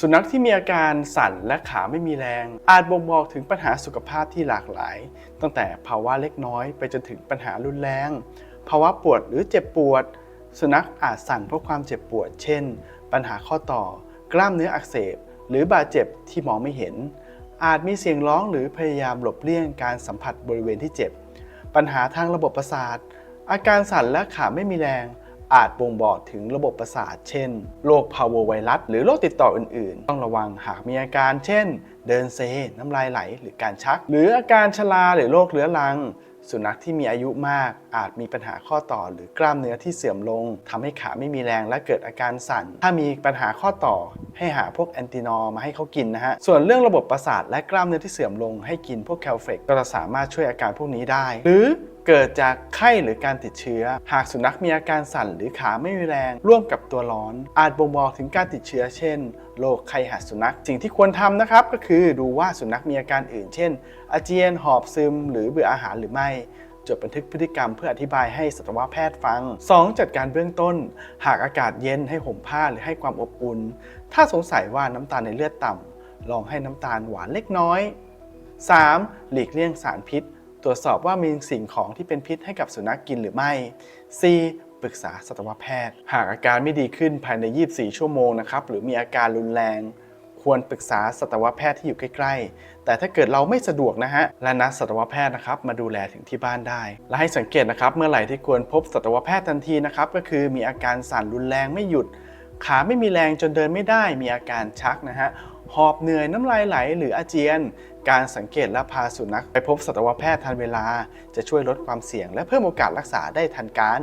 สุนัขที่มีอาการสั่นและขาไม่มีแรง อาจบ่งบอกถึงปัญหาสุขภาพที่หลากหลาย ตั้งแต่ภาวะเล็กน้อยไปจนถึงปัญหารุนแรง ภาวะปวดหรือเจ็บปวด สุนัขอาจสั่นเพราะความเจ็บปวด เช่น ปัญหาข้อต่อ กล้ามเนื้ออักเสบ หรือบาดเจ็บที่มองไม่เห็น อาจมีเสียงร้องหรือพยายามหลบเลี่ยงการสัมผัสบริเวณที่เจ็บ ปัญหาทางระบบประสาท อาการสั่นและขาไม่มีแรง อาจบ่งบอกถึงระบบประสาท เช่น โรคพาวเวอร์ไวรัสหรือโรคติดต่ออื่น ๆ ต้องระวังหากมีอาการ เช่น เดินเซ น้ำลายไหล หรือการชัก หรืออาการชราหรือโรคเรื้อรัง สุนัขที่มีอายุมาก อาจมีปัญหาข้อต่อหรือกล้ามเนื้อที่เสื่อมลงทำให้ขาไม่มีแรงและเกิดอาการสั่น ถ้ามีปัญหาข้อต่อให้หาพวกแอนตินอลมาให้เขากินนะฮะ ส่วนเรื่องระบบประสาทและกล้ามเนื้อที่เสื่อมลง ให้กินพวกแคลเฟกก็จะสามารถช่วยอาการพวกนี้ได้ หรือ เกิดจากไข้หรือการติดเชื้อ หากสุนัขมีอาการสั่นหรือขาไม่มีแรง ร่วมกับตัวร้อน อาจบ่งบอกถึงการติดเชื้อเช่นโรคไข้หัดสุนัขสิ่งที่ควรทำนะครับก็คือดูว่าสุนัขมีอาการอื่น เช่น อาเจียนหอบซึม หรือเบื่ออาหารหรือไม่จดบันทึกพฤติกรรมเพื่ออธิบายให้สัตวแพทย์ฟัง 2. จัดการเบื้องต้น หากอากาศเย็นให้ห่มผ้าหรือให้ความอบอุ่น ถ้าสงสัยว่าน้ำตาลในเลือดต่ำลองให้น้ำตาลหวานเล็กน้อย 3. หลีกเลี่ยงสารพิษ ตรวจสอบว่ามีสิ่งของที่เป็นพิษให้กับสุนัขกินหรือไม่ 4. ปรึกษาสัตวแพทย์ หากอาการไม่ดีขึ้นภายใน 24 ชั่วโมงนะครับหรือมีอาการรุนแรง ควรปรึกษาสัตวแพทย์ที่อยู่ใกล้ ๆ แต่ถ้าเกิดเราไม่สะดวกนะฮะและนัดสัตวแพทย์นะครับมาดูแลถึงที่บ้านได้ และให้สังเกตนะครับเมื่อไหร่ที่ควรพบสัตวแพทย์ทันทีนะครับก็คือมีอาการสั่นรุนแรงไม่หยุด ขาไม่มีแรงจนเดินไม่ได้ มีอาการชักนะฮะ หอบเหนื่อยน้ำลายไหลหรืออาเจียน การสังเกตและพาสุนัขไปพบสัตวแพทย์ทันเวลา จะช่วยลดความเสี่ยงและเพิ่มโอกาสรักษาได้ทันการ